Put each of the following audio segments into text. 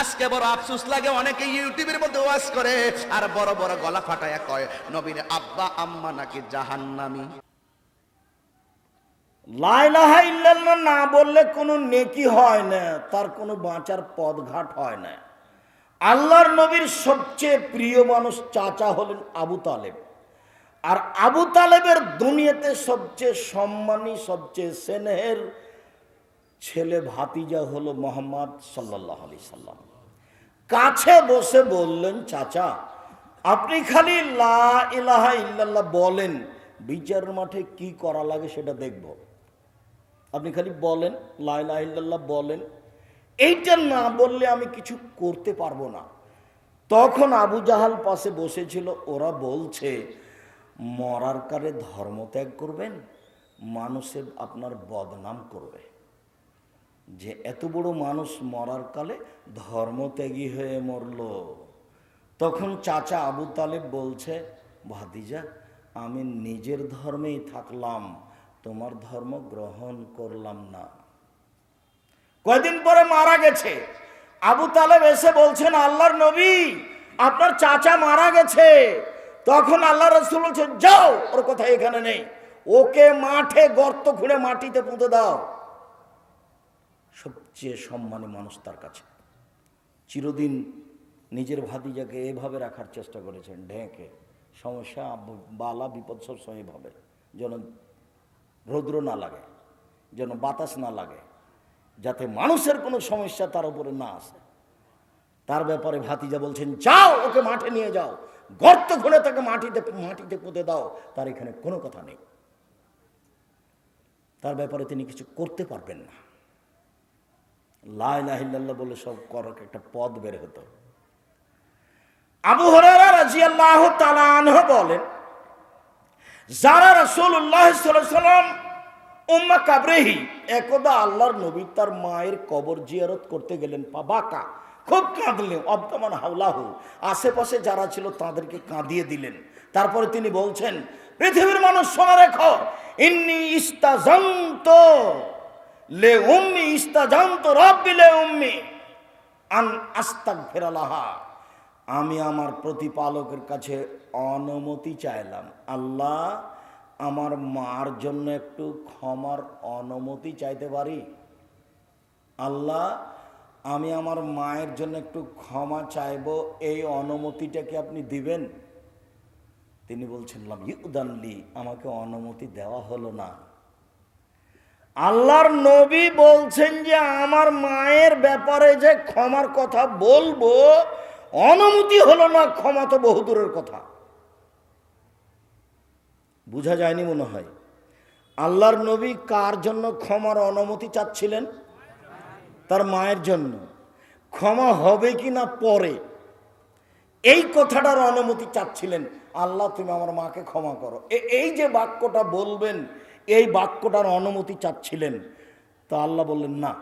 আজকে বড় আফসোস লাগে, অনেকে ইউটিউবের মধ্যে ওয়াজ করে, আর বড় বড় গলা ফাটায়া কয় নবীন আব্বা, আম্মা নাকি জাহান্নামী? লাইলাহা ইল্লাল্লাহ না বললে কোনো নেকি হয় না, তার কোনো বাঁচার হয় না। আল্লাহর নবীর সবচেয়ে প্রিয় মানুষ চাচা হলেন আবু তালেব। আর আবু তালেবের দুনিয়াতে সবচেয়ে সম্মানী, সবচেয়ে স্নেহের ছেলে ভাতিজা হলো মোহাম্মদ সাল্লাহ আলি সাল্লাম। কাছে বসে বললেন, চাচা, আপনি খালি লা ইলাহা ইল্লাল্লাহ বলেন, বিচার মাঠে কি করা লাগে সেটা দেখব। আপনি খালি বলেন, লা ইল্লাল্লাহ বলেন, এইটা না বললে আমি কিছু করতে পারব না। তখন আবু জাহাল পাশে বসেছিল, ওরা বলছে, মরার কালে ধর্ম ত্যাগ করবেন, মানুষের আপনার বদনাম করবে। যে এত বড় মানুষ মরার কালে ধর্মত্যাগী হয়ে মরল। তখন চাচা আবু তালেব বলছে, ভাতিজা, আমি নিজের ধর্মেই থাকলাম, তোমার ধর্ম গ্রহণ করলাম না। কয়দিন পরে মারা গেছে। আবু তালেব এসে বলছেন, আল্লাহর নবী, আপনার চাচা মারা গেছে। তখন আল্লাহ রসুল বলছেন, যাও, ওর কথা এখানে নেই। ওকে মাঠে গর্ত খুঁড়ে মাটিতে পুঁতে দাও। সবচেয়ে সম্মানী মানুষ তার কাছে। চিরদিন নিজের ভাতিজাকে এভাবে রাখার চেষ্টা করেছেন, ঢেকে। সমস্যা, বালা, বিপদ সবসময় এভাবে যেন রৌদ্র না লাগে, যেন বাতাস না লাগে, যাতে মানুষের কোনো সমস্যা তার উপরে না আসে। তার ব্যাপারে ভাতিজা বলছেন, যাও, ওকে মাঠে নিয়ে যাও। গর্ত খুঁড়ে তাকে মাটিতে মাটিতে পুঁতে দাও। তার এখানে কোনো কথা নেই। তার ব্যাপারে তিনি কিছু করতে পারবেন না। লাইলাহিল্লাহ বলে সব করার একটা পদ বের হতো। আবু হরারা বলেন, যারা রসুল্লাহ উম্মা কাবরেহি, একদা আল্লাহর নবী তার মায়ের কবর জিয়ারত করতে গেলেন, পাবাকা, খুব কাঁদলেন, অবদমান হাওলাহু। আশেপাশে যারা ছিল তাদেরকে কাঁদিয়ে দিলেন। তারপরে তিনি বলছেন, পৃথিবীর মানুষ শোনা রেখো, ইন্নি ইস্তাজন্ত লে ইস্তাজন্ত আমি আমার প্রতিপালকের কাছে অনুমতি চাইলাম। আল্লাহ, আমার মার জন্য একটু ক্ষমার অনুমতি চাইতে পারি? আল্লাহ, আমি আমার মায়ের জন্য একটু ক্ষমা চাইব, এই অনুমতিটা কি আপনি দিবেন? তিনি বলছেন ইউদানলি আমাকে অনুমতি দেওয়া হলো না। আল্লাহর নবী বলছেন যে আমার মায়ের ব্যাপারে যে ক্ষমার কথা বলব, অনুমতি হলো না, ক্ষমা তো বহুদূরের কথা। বুঝা যায়নি মনে হয়। আল্লাহর নবী কার জন্য ক্ষমার অনুমতি চাচ্ছিলেন? তার মায়ের জন্য। ক্ষমা হবে কি না পরে? এই কথাটার অনুমতি চাচ্ছিলেন। আল্লাহ, তুমি আমার মাকে ক্ষমা করো। এই যে বাক্যটা বলবেন এই বাক্যটার অনুমতি চাচ্ছিলেন। তো আল্লাহ বললেন, না,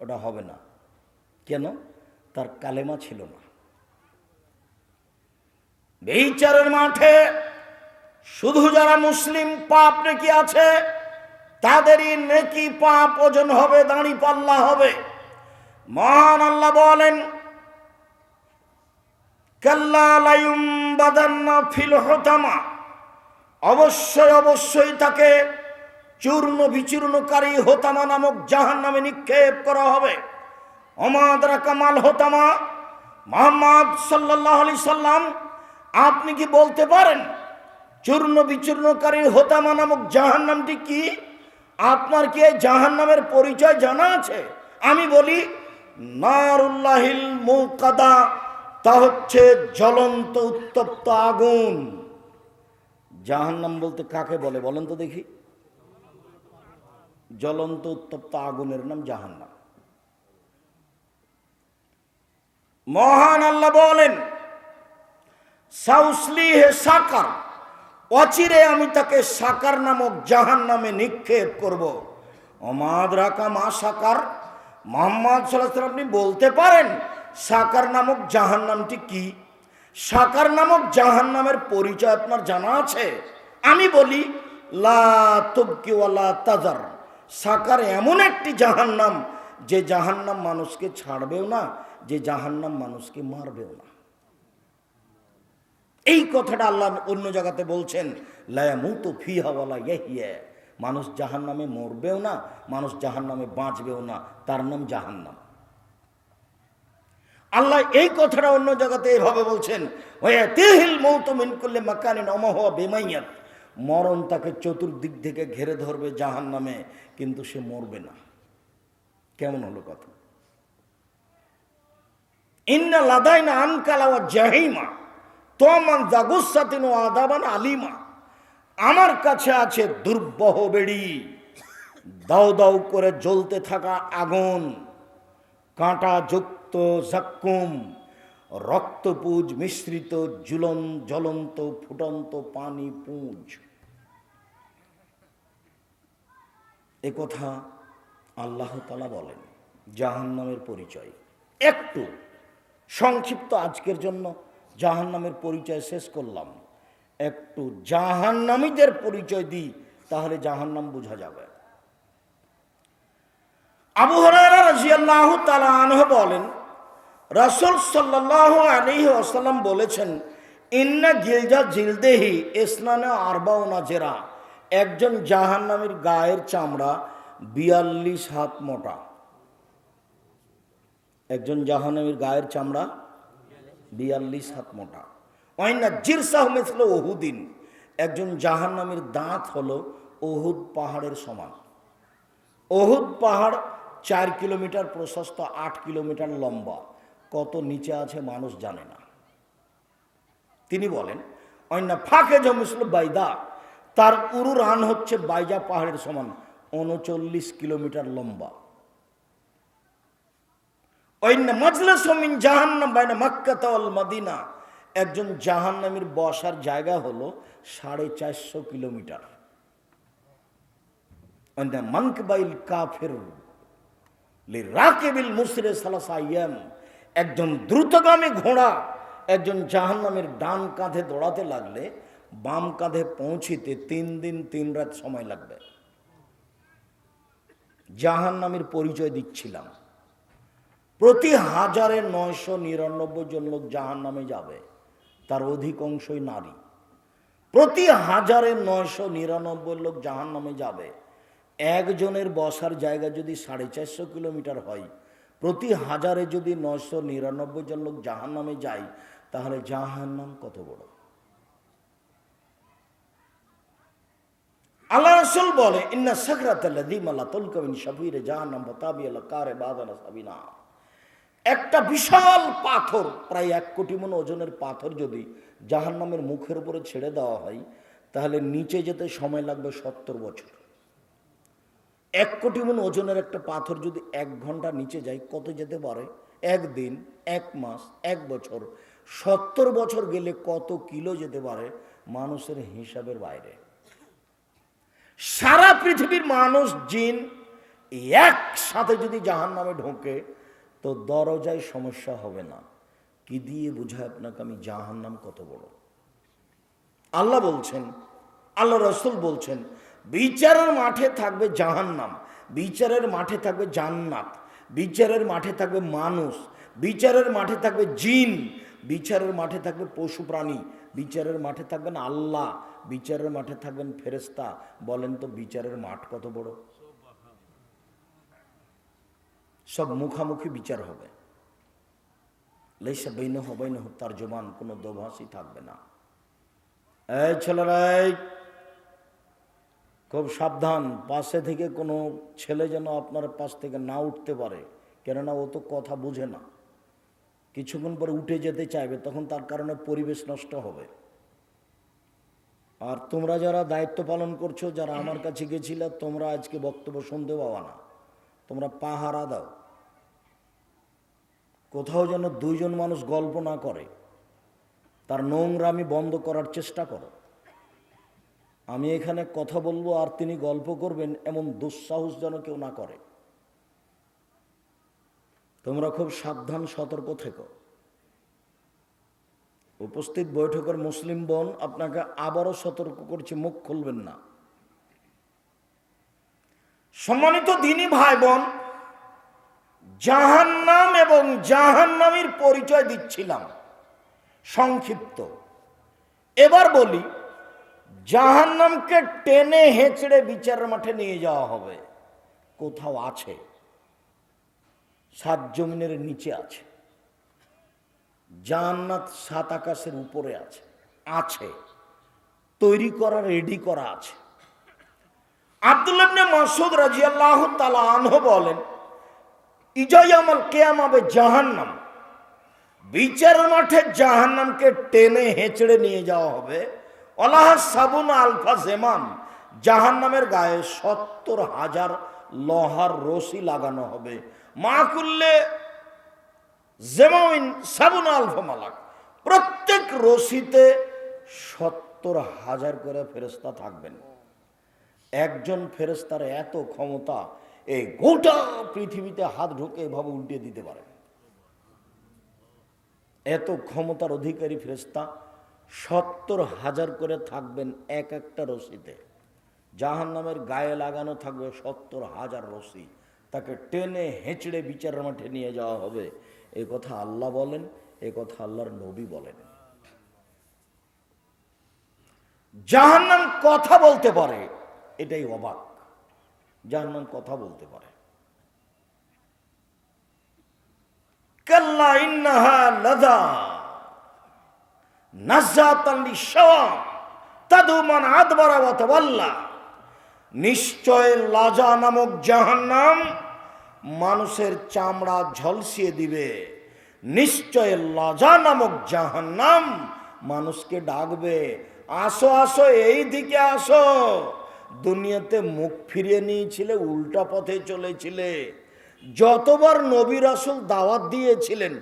ওটা হবে না। কেন? তার কালেমা ছিল না। বিচারের মাঠে শুধু যারা মুসলিম পাপ নাকি আছে, তাদেরই নেকি পাপ ওজন হবে, দাঁড়ি পাল্লা হবে। মহান আল্লাহ বলেন, কাল্লা লায়ুম্বাদান্না ফিল হতামা। অবশ্যই অবশ্যই তাকে চূর্ণ বিচূর্ণকারী হোতামা নামক জাহান নামে নিক্ষেপ করা হবে। অমাদরা কামাল হোতামা, মোহাম্মদ সাল্লাহ আলি সাল্লাম, আপনি কি বলতে পারেন, চূর্ণ বিচূর্ণকারী হোতামা নামক জাহান নামটি কি? আপনার কি এই জাহান নামের পরিচয় জানা আছে? আমি বলি, নারুল্লাহিল মুকাদা তা হচ্ছে জ্বলন্ত উত্তপ্ত আগুন। জাহান্নাম বলতে কাকে বলে? বলেন তো দেখি। জ্বলন্ত উত্তপ্ত আগুনের নাম জাহান্নাম। মহান আল্লাহ বলেন, সাউসলি হে সাকার, অচিরে আমি তাকে সাকার নামক জাহান নামে নিক্ষেপ করব। অমাদ রাকা মা সাকার, মোহাম্মদ সাল্লাহ আপনি বলতে পারেন, সাকার নামক জাহান নামটি কি? সাকার নামক জাহান নামের পরিচয় আপনার জানা আছে? আমি বলি, লা তাজার। সাকার এমন একটি জাহান নাম যে জাহান্নাম মানুষকে ছাড়বেও না, যে জাহান্নাম মানুষকে মারবেও না। এই কথাটা আল্লাহ অন্য জায়গাতে বলছেন লায়ামুতু ফিহা ওয়ালা ইয়াহিয়া মানুষ জাহান্নামে মরবেও না, মানুষ জাহান্নামে বাঁচবেও না, তার নাম জাহান্নাম। আল্লাহ এই কথাটা অন্য জায়গাতে এভাবে বলছেন তিহিল মৌত মিন কুল্লি মাকানিন অমহ বেমাইয়াত। মরণ তাকে চতুর্দিক থেকে ঘেরে ধরবে জাহান্নামে, কিন্তু সে মরবে না। কেমন হলো কথা? ইন্না লাদাইনা আনকালা ওয়া জাহিমা, তোমান জাগুসাতিন ও আদাবান আলিমা। আমার কাছে আছে দুর্বহ বেড়ি। দাও দাও করে জ্বলতে থাকা আগুন, কাঁটা যুক্ত জাক্কুম রক্তপুজ মিশ্রিত জুলন জ্বলন্ত, ফুটন্ত পানি পুঁজ। এ কথা আল্লাহ তালা বলেন, জাহান্নামের পরিচয়। একটু সংক্ষিপ্ত আজকের জন্য জাহান্নামের পরিচয় শেষ করলাম। একটু জাহান্নামীদের পরিচয় দিই, তাহলে জাহান্নাম বোঝা যাবে। আবু হরারা রাজিয়াল্লাহু আনহু বলেন রাসূল সাল্লাল্লাহু আলাইহি ওয়াসাল্লাম বলেছেন, ইন্না গিলজা জিলদেহি ইসনানে আরবাউনা জেরা। একজন জাহান্নামীর গায়ের চামড়া বিয়াল্লিশ হাত মোটা। একজন জাহান্নামীর গায়ের চামড়া বিয়াল্লিশ হাত মোটা। ওয়াইনা জিরসাহ মিসল ওহুদিন একজন জাহান্নামীর দাঁত হলো ওহুদ পাহাড়ের সমান। ওহুদ পাহাড় চার কিলোমিটার প্রশস্ত, আট কিলোমিটার লম্বা। কত নিচে আছে মানুষ জানে না। তিনি বলেন অন্য ফাঁকে জমিসল বাইদা, তার উরু রান হচ্ছে বাইজা পাহাড়ের সমান উনচল্লিশ কিলোমিটার লম্বা। অন্য মজলিস মিন জাহান্নাম বাইনা মক্কা তাওয়াল মদিনা। একজন জাহান্নামীর বসার জায়গা হলো সাড়ে চারশো কিলোমিটার। অন্য মঙ্কবাইল কাফের রাকেবিল মুসরে সালাসাইয়াম একজন দ্রুতগামী ঘোড়া, একজন জাহান্নামের ডান কাঁধে দৌড়াতে লাগলে, বাম কাঁধে পৌঁছিতে তিন দিন, তিন রাত সময় লাগবে। জাহান্নামের পরিচয় দিচ্ছিলাম। প্রতি হাজারে নয়শো নিরানব্বই জন লোক জাহান নামে যাবে, তার অধিকাংশই নারী। প্রতি হাজারে নয়শো নিরানব্বই লোক জাহান নামে যাবে। একজনের বসার জায়গা যদি সাড়ে চারশো কিলোমিটার হয় প্রতি হাজারে যদি নয়শো নিরানব্বই জন লোক জাহান নামে যায়, তাহলে জাহান নাম কত বড়? আল্লাহ রসুল বলে, ইন্না সাকরাত শাফিরে জাহান্নাম বতাবি আল্লাহ কারে বাদানা একটা বিশাল পাথর, প্রায় এক কোটি মন ওজনের পাথর যদি জাহান্নামের মুখের উপরে ছেড়ে দেওয়া হয়, তাহলে নিচে যেতে সময় লাগবে সত্তর বছর। এক কোটি মন ওজনের একটা পাথর যদি এক ঘণ্টা নিচে যায়, কত যেতে পারে? একদিন, এক মাস, এক বছর, সত্তর বছর গেলে কত কিলো যেতে পারে? মানুষের হিসাবের বাইরে। সারা পৃথিবীর মানুষ জিন একসাথে যদি জাহান নামে ঢোকে, তো দরজায় সমস্যা হবে না। কি দিয়ে বুঝায় আপনাকে আমি জাহান নাম কত বড়? আল্লাহ বলছেন, আল্লাহ রসুল বলছেন বিচারের মাঠে থাকবে জাহান্নাম, বিচারের মাঠে থাকবে জান্নাত, বিচারের মাঠে থাকবে মানুষ, বিচারের মাঠে থাকবে জিন, বিচারের মাঠে থাকবে পশু প্রাণী, বিচারের মাঠে থাকবেন আল্লাহ, বিচারের মাঠে থাকবেন ফেরেস্তা বলেন তো বিচারের মাঠ কত বড়? সব মুখামুখি বিচার হবে। লেসা বৈন হবৈন তার জবান কোনো দোভাষই থাকবে না। এই ছেলেরাই খুব সাবধান, পাশে থেকে কোনো ছেলে যেন আপনার পাশ থেকে না উঠতে পারে, কেননা ও তো কথা বুঝে না। কিছুক্ষণ পরে উঠে যেতে চাইবে, তখন তার কারণে পরিবেশ নষ্ট হবে। আর তোমরা যারা দায়িত্ব পালন করছ, যারা আমার কাছে গেছিলে, তোমরা আজকে বক্তব্য শুনতে পাওয়া না। তোমরা পাহারা দাও। কোথাও যেন দুইজন মানুষ গল্প না করে, তার নোংরামি বন্ধ করার চেষ্টা করো। আমি এখানে কথা বলব আর তিনি গল্প করবেন এমন দুঃসাহস যেন কেউ না করে। তোমরা খুব সাবধান, সতর্ক থেকো। উপস্থিত বৈঠকের মুসলিম বোন আপনাকে আবারও সতর্ক করছে, মুখ খুলবেন না। সম্মানিত দিনী ভাই বোন, জাহান্নাম এবং জাহান্নামীর পরিচয় দিচ্ছিলাম। সংক্ষিপ্ত। এবার বলি জাহান্নামকে টেনে হেঁচড়ে বিচারের মাঠে নিয়ে যাওয়া হবে। কোথাও আছে? সাত জমিনের নিচে আছে। জান্নাত সাত আকাশের উপরে আছে। আছে। তৈরি করা রেডি করা আছে। আব্দুল্লাহ মাসুদ রাজিয়াল্লাহু তাআলা আনহু বলেন ইজায়ামাল কেয়ামাবে জাহান্নাম। বিচার মাঠে জাহান্নামকে টেনে হেঁচড়ে নিয়ে যাওয়া হবে। অলাহ সাবুন আলফা জেমাম জাহান্নামের গায়ে সত্তর হাজার লোহার রশি লাগানো হবে। মা করলে জেমাউন সাবুন আলফা মালাক। প্রত্যেক রশিতে সত্তর হাজার করে ফেরেস্তা থাকবেন। একজন ফেরেস্তার এত ক্ষমতা এই গোটা পৃথিবীতে হাত ঢুকে এভাবে উল্টে দিতে পারে। এত ক্ষমতার অধিকারী ফেরেস্তা সত্তর হাজার করে থাকবেন এক একটা রশিতে। জাহান নামের গায়ে লাগানো থাকবে সত্তর হাজার রশি। তাকে টেনে হেঁচড়ে বিচার মাঠে নিয়ে যাওয়া হবে। এই কথা আল্লাহ বলেন এই কথা আল্লাহর নবী বলেন। জাহান্নাম কথা বলতে পারে, এটাই অবাক। জাহান্নাম কথা বলতে পারে। কাল্লা ইন্নাহা লাদা নিশ্চয় লাজা নামক জাহান্নাম মানুষের চামড়া ঝলসিয়ে দিবে। নিশ্চয় লাজা নামক জাহান্নাম মানুষকে ডাকবে, আসো আসো, এই দিকে আসো। দুনিয়াতে মুখ ফিরিয়ে নিয়েছিলে, উল্টা পথে চলেছিলে। যতবার নবী রাসুল দাওয়াত দিয়েছিলেন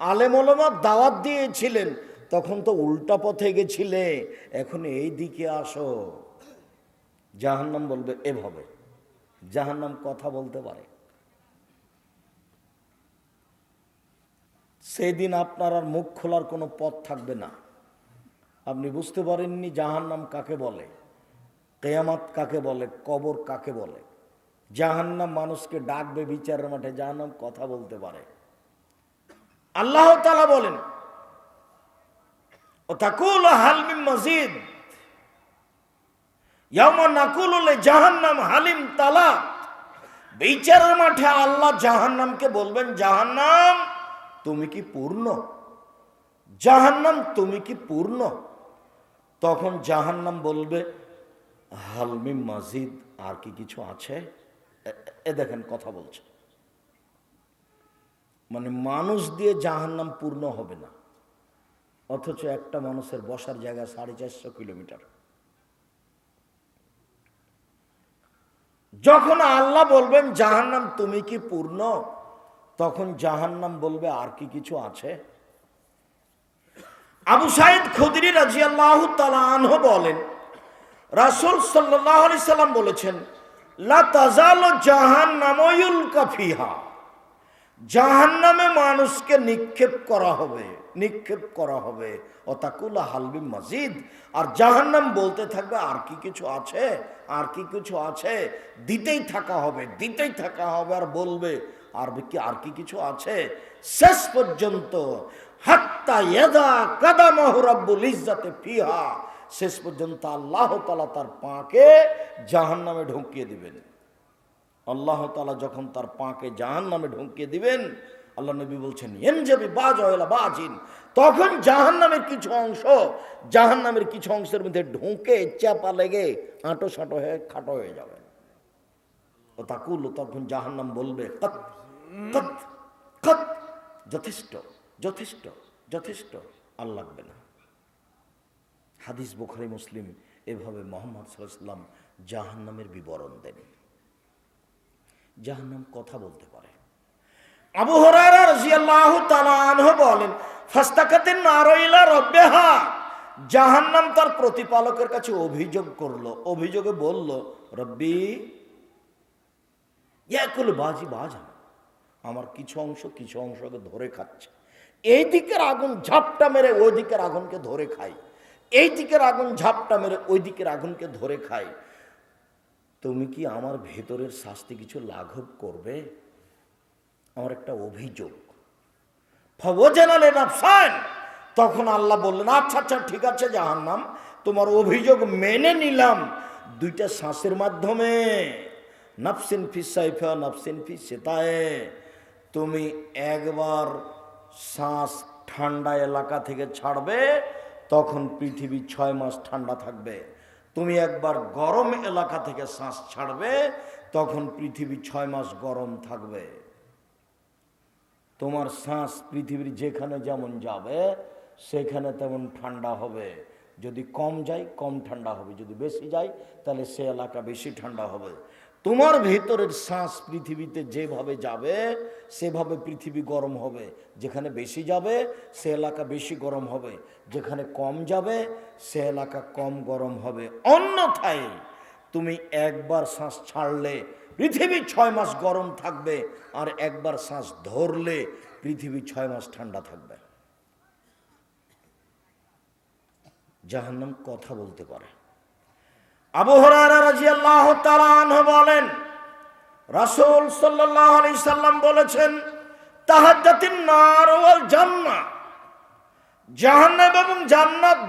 আলেমলমার দাওয়াত দিয়েছিলেন তখন তো উল্টা পথে গেছিলে, এখন এই দিকে আসো। জাহান্নাম বলবে, এভাবে। জাহান্নাম কথা বলতে পারে। সেদিন আপনার আর মুখ খোলার কোনো পথ থাকবে না। আপনি বুঝতে পারেননি জাহান্নাম কাকে বলে, কেয়ামাত কাকে বলে, কবর কাকে বলে। জাহান্নাম মানুষকে ডাকবে বিচারের মাঠে, জাহান্নাম কথা বলতে পারে। আল্লাহ তালা বলেন ও তাকুল হালমিম মসজিদ নাকুল জাহান্নাম হালিম তালা বিচারের মাঠে আল্লাহ জাহান্নামকে বলবেন, জাহান্নাম, তুমি কি পূর্ণ? জাহান্নাম, তুমি কি পূর্ণ? তখন জাহান্নাম বলবে হালমি মসজিদ আর কি কিছু আছে? এ দেখেন কথা বলছে। মানে মানুষ দিয়ে জাহান্নাম পূর্ণ হবে না। অথচ একটা মানুষের বসার জায়গা সাড়ে চারশো কিলোমিটার। যখন আল্লাহ বলবেন, জাহান্নাম তুমি কি পূর্ণ? তখন জাহান্নাম বলবে, আর কি কিছু আছে? আবু সাইদ খুদরি রাজিয়াল্লাহ তালাহ বলেন, রাসুল সাল্লাহ সাল্লাম বলেছেন, লা তাজাল জাহান্নাময়ুল কাফিহা জাহান্নামে মানুষকে নিক্ষেপ করা হবে, নিক্ষেপ করা হবে। অতাকুল্লা হালবি মসজিদ আর জাহান্নাম বলতে থাকবে, আর কি কিছু আছে? আর কি কিছু আছে? দিতেই থাকা হবে, দিতেই থাকা হবে আর বলবে, আর কি আর কি কিছু আছে? শেষ পর্যন্ত শেষ পর্যন্ত আল্লাহ তাআলা তার পাকে জাহান্নামে ঢুকিয়ে দিবেন। আল্লাহ তালা যখন তার পাকে জাহান নামে ঢুকিয়ে দিবেন, আল্লাহ নবী বলছেন এন যাবি বাজ হয়লা বাজিন। তখন জাহান নামের কিছু অংশ জাহান নামের কিছু অংশের মধ্যে ঢুকে চাপা লেগে আঁটো সাঁটো হয়ে খাটো হয়ে যাবে। ও তাকুল তখন জাহান নাম বলবে যথেষ্ট যথেষ্ট যথেষ্ট, আর লাগবে না। হাদিস বুখারি, মুসলিম এভাবে মোহাম্মদ সাল্লাম জাহান নামের বিবরণ দেন। জাহান্নাম কথা বলতে পারে। আবু হরারা রাদিয়াল্লাহু তাআলা আনহু বলেন জাহান্নাম তার প্রতিপালকের কাছে অভিযোগ করল। অভিযোগে বলল, রব্বি, ইয়াকুল বাজি বাজা আমার কিছু অংশ কিছু অংশকে ধরে খাচ্ছে। এই দিকের আগুন ঝাপটা মেরে ওই দিকের আগুনকে ধরে খাই এই দিকের আগুন ঝাপটা মেরে ওই দিকের আগুনকে ধরে খাই তুমি কি আমার ভেতরের শাস্তি কিছু লাঘব করবে? আমার একটা অভিযোগ। তখন আল্লাহ বললেন আচ্ছা আচ্ছা ঠিক আছে জাহান্নাম, তোমার অভিযোগ মেনে নিলাম। দুইটা শ্বাসের মাধ্যমে। নাফসিন ফি সাইফা, নাফসিন ফি সেতায়ে। তুমি একবার শ্বাস ঠান্ডা এলাকা থেকে ছাড়বে, তখন পৃথিবী ছয় মাস ঠান্ডা থাকবে। তুমি একবার গরম এলাকা থেকে শ্বাস ছাড়বে, তখন পৃথিবী ছয় মাস গরম থাকবে। তোমার শ্বাস পৃথিবীর যেখানে যেমন যাবে, সেখানে তেমন ঠান্ডা হবে। যদি কম যায়, কম ঠান্ডা হবে। যদি বেশি যায়, তাহলে সে এলাকা বেশি ঠান্ডা হবে। তোমার ভেতরের শ্বাস পৃথিবীতে যেভাবে যাবে, সেভাবে পৃথিবী গরম হবে। যেখানে বেশি যাবে, সে এলাকা বেশি গরম হবে। যেখানে কম যাবে, সে এলাকা কম গরম হবে। অন্যথায় তুমি একবার শ্বাস ছাড়লে পৃথিবী ছয় মাস গরম থাকবে, আর একবার শ্বাস ধরলে পৃথিবী ছয় মাস ঠান্ডা থাকবে। জাহান্নাম কথা বলতে পারে। আবু হরারা রাদিয়াল্লাহু বলেন, রাসূল সাল্লাম বলেছেন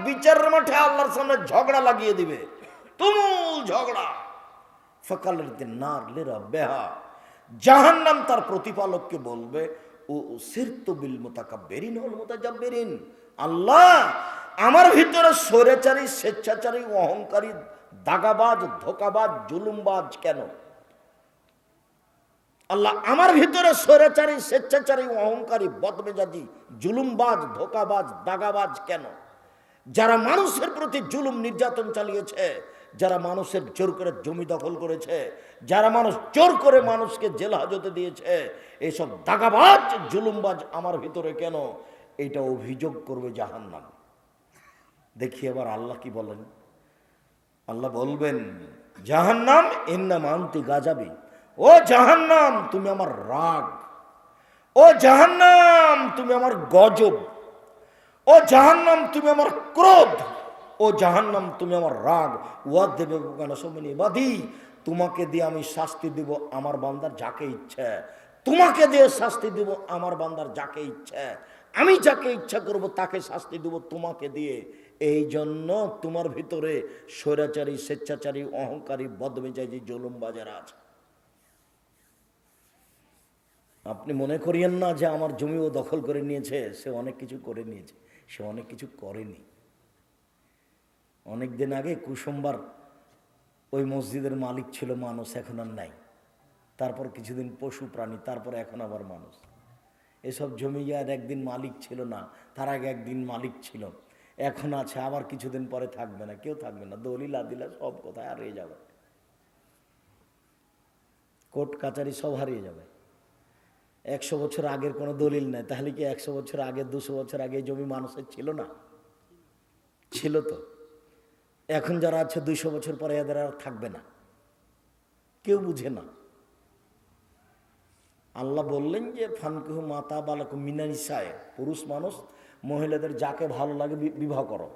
বিচারের মাঠে আল্লাহর সামনে ঝগড়া লাগিয়ে দিবে। তুমুল ঝগড়া। ফকালের দিন নার লেরা বেহা জাহান্নাম তার প্রতিপালককে বলবে, ও মোতাজাব্বেরিন। আল্লাহ, আমার ভিতরে স্বৈরাচারী, স্বেচ্ছাচারী, অহংকারী দাগাবাজ, ধোকাবাজ, জুলুমবাজ কেন? আল্লাহ আমার ভিতরে স্বৈরাচারী, স্বেচ্ছাচারী, অহংকারী, বদমেজাজি, জুলুমবাজ, ধোকাবাজ, দাগাবাজ কেন? যারা মানুষের প্রতি জুলুম নির্যাতন চালিয়েছে, যারা মানুষের জোর করে জমি দখল করেছে, যারা মানুষ জোর করে মানুষকে জেল হাজতে দিয়েছে এইসব দাগাবাজ, জুলুমবাজ আমার ভিতরে কেন? এটা অভিযোগ করবে জাহান্নাম। দেখি এবার আল্লাহ কি বলেন। আল্লাহ বলবেন, জাহান্নাম ইন্নাম আন্তি গাজাবি ও জাহান্নাম, তুমি আমার রাগ। ও জাহান্নাম, তুমি আমার গজব। ও জাহান্নাম, তুমি আমার ক্রোধ। ও জাহান্নাম, তুমি আমার রাগ। ওয়াদ দেবে বাদি তোমাকে দিয়ে আমি শাস্তি দিব আমার বান্দার যাকে ইচ্ছে। তোমাকে দিয়ে শাস্তি দিব আমার বান্দার যাকে ইচ্ছে। আমি যাকে ইচ্ছা করব তাকে শাস্তি দেব তোমাকে দিয়ে। এই জন্য তোমার ভিতরে স্বৈরাচারী, স্বেচ্ছাচারী, অহংকারী, বদমেজাজি জুলুম বাজার আছে। আপনি মনে করিয়েন না যে আমার জমিও দখল করে নিয়েছে, সে অনেক কিছু করে নিয়েছে, সে অনেক কিছু করেনি। অনেক দিন আগে কুসুম্বার ওই মসজিদের মালিক ছিল মানুষ, এখন আর নাই। তারপর কিছুদিন পশু প্রাণী, তারপর এখন আবার মানুষ। এসব জমি আর একদিন মালিক ছিল না, তার আগে একদিন মালিক ছিল। এখন আছে, আবার কিছুদিন পরে থাকবে না, কেউ থাকবে না, দলিল আদিলা সব কোথায় হারিয়ে যাবে। কোর্ট, কাচারি সব হারিয়ে যাবে। একশো বছর আগের কোনো দলিল নেই, তাহলে কি একশো বছর আগে, দুশো বছর আগে জমি মানুষের ছিল না? ছিল তো। এখন যারা আছে দুইশো বছর পরে এদের আর থাকবে না। কেউ বুঝে না। আল্লাহ বললেন যে, ফানকুহ মাতা বালক মিনানিসায়, পুরুষ মানুষ মহিলাদের যাকে ভালো লাগে বিবাহ করো।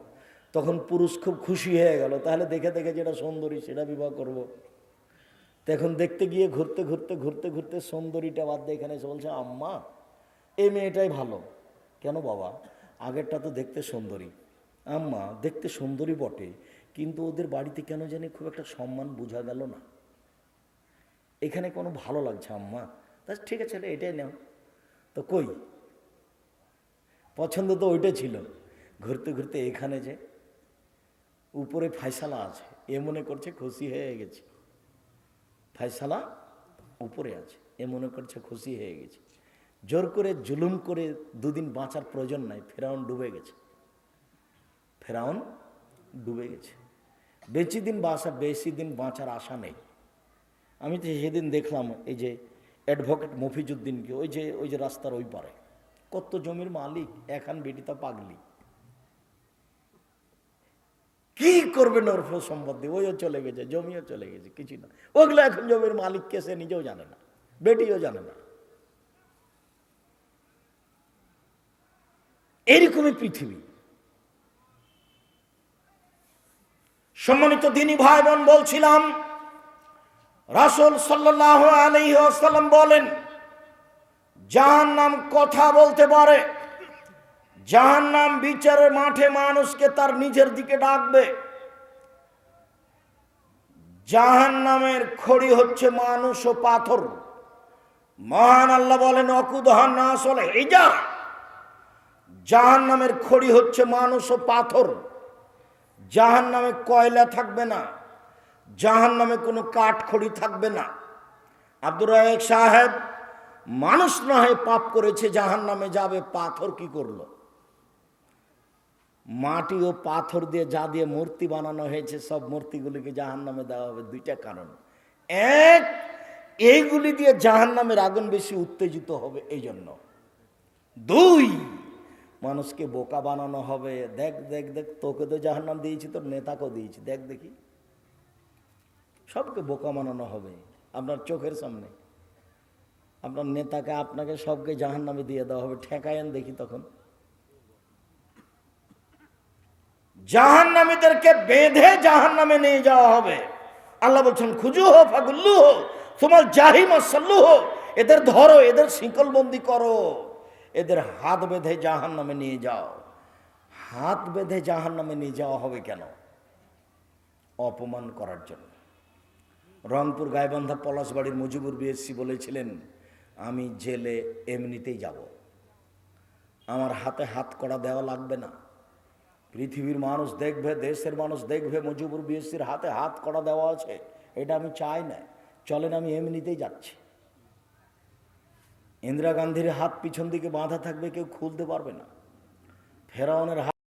তখন পুরুষ খুব খুশি হয়ে গেল। তাহলে দেখে দেখে যেটা সুন্দরী, সেটা বিবাহ করব। এখন দেখতে গিয়ে ঘুরতে ঘুরতে ঘুরতে ঘুরতে সুন্দরীটা বাদ দিয়ে এখানে এসে বলছে, আম্মা, এই মেয়েটাই ভালো। কেন বাবা? আগেরটা তো দেখতে সুন্দরী। আম্মা, দেখতে সুন্দরী বটে, কিন্তু ওদের বাড়িতে কেন জানি খুব একটা সম্মান বোঝা গেল না। এখানে কোনো ভালো লাগছে, আম্মা। তা ঠিক আছে এটাই নাও। তো কই? পছন্দ তো ওইটা ছিল। ঘুরতে ঘুরতে এখানে যে উপরে ফাইসালা আছে, এ মনে করছে খুশি হয়ে গেছে। ফাইসালা উপরে আছে, এ মনে করছে খুশি হয়ে গেছে। জোর করে জুলুম করে দুদিন বাঁচার প্রয়োজন নাই, ফেরাউন ডুবে গেছে। ফেরাউন ডুবে গেছে। বেশি দিন বাঁচা বেশি দিন বাঁচার আশা নেই। আমি তো সেদিন দেখলাম, এই যে অ্যাডভোকেট মফিজুদ্দিনকে ওই যে ওই যে রাস্তার ওই পারে। কত জমির মালিক এখান বেটিতা পাগলি। কি করবে নরফ সম্পদ ওইও চলে গেছে, জমিও চলে গেছে, কিছু না। ওগুলো এখন জমির মালিককে সে নিজেও জানে না, বেটিও জানে না। এরকমই পৃথিবী। সম্মানিত দিনী ভাই বোন বলছিলাম, রাসুল সাল্লাহ আলহি আসাল্লাম বলেন জাহান নাম কথা বলতে পারে। জাহান নাম বিচারের মাঠে মানুষকে তার নিজের দিকে ডাকবে। জাহান নামের খড়ি হচ্ছে মানুষ ও পাথর। মহান আল্লাহ বলেন, অকুদহান না আসলে হিজা। জাহান নামের খড়ি হচ্ছে মানুষ ও পাথর। জাহান নামে কয়লা থাকবে না। জাহান নামে কোনো কাঠ খড়ি থাকবে না। আব্দুর রায়েক সাহেব মানুষ না হয়ে পাপ করেছে জাহান নামে যাবে, পাথর কি করল? মাটি ও পাথর দিয়ে যা দিয়ে মূর্তি বানানো হয়েছে, সব মূর্তিগুলিকে জাহান নামে দেওয়া হবে। দুইটা কারণ। এক, এইগুলি দিয়ে জাহান নামের আগুন বেশি উত্তেজিত হবে এই জন্য দুই, মানুষকে বোকা বানানো হবে। দেখ দেখ দেখ, তোকে তো জাহান নাম দিয়েছি, তোর নেতাকেও দিয়েছি। দেখ দেখি। সবকে বোকা বানানো হবে আপনার চোখের সামনে। আপনার নেতাকে আপনাকে সবকে জাহান নামে দিয়ে দেওয়া হবে ঠেকায়েন দেখি তখন। জাহান নামীদেরকে বেঁধে জাহান নামে নিয়ে যাওয়া হবে। আল্লাহ বলছেন, খুজু হো, ফাগুল্লু হো তোমার জাহিম সাল্লু হো, এদের ধরো, এদের শিকলবন্দি করো, এদের হাত বেঁধে জাহান নামে নিয়ে যাও। হাত বেঁধে জাহান নামে নিয়ে যাওয়া হবে কেন? অপমান করার জন্য। রংপুর গাইবান্ধা পলাশবাড়ির মুজিবুর বিএসসি বলেছিলেন আমি জেলে এমনিতেই যাব। আমার হাতে হাত করা দেওয়া লাগবে না। পৃথিবীর মানুষ দেখবে, দেশের মানুষ দেখবে, মুজিবুর বিএসসির হাতে হাত করা দেওয়া আছে। এটা আমি চাই না। চলেন, আমি এমনিতেই যাচ্ছি। ইন্দিরা গান্ধীর হাত পিছন দিকে বাঁধা থাকবে, কেউ খুলতে পারবে না। ফেরাউনের হাত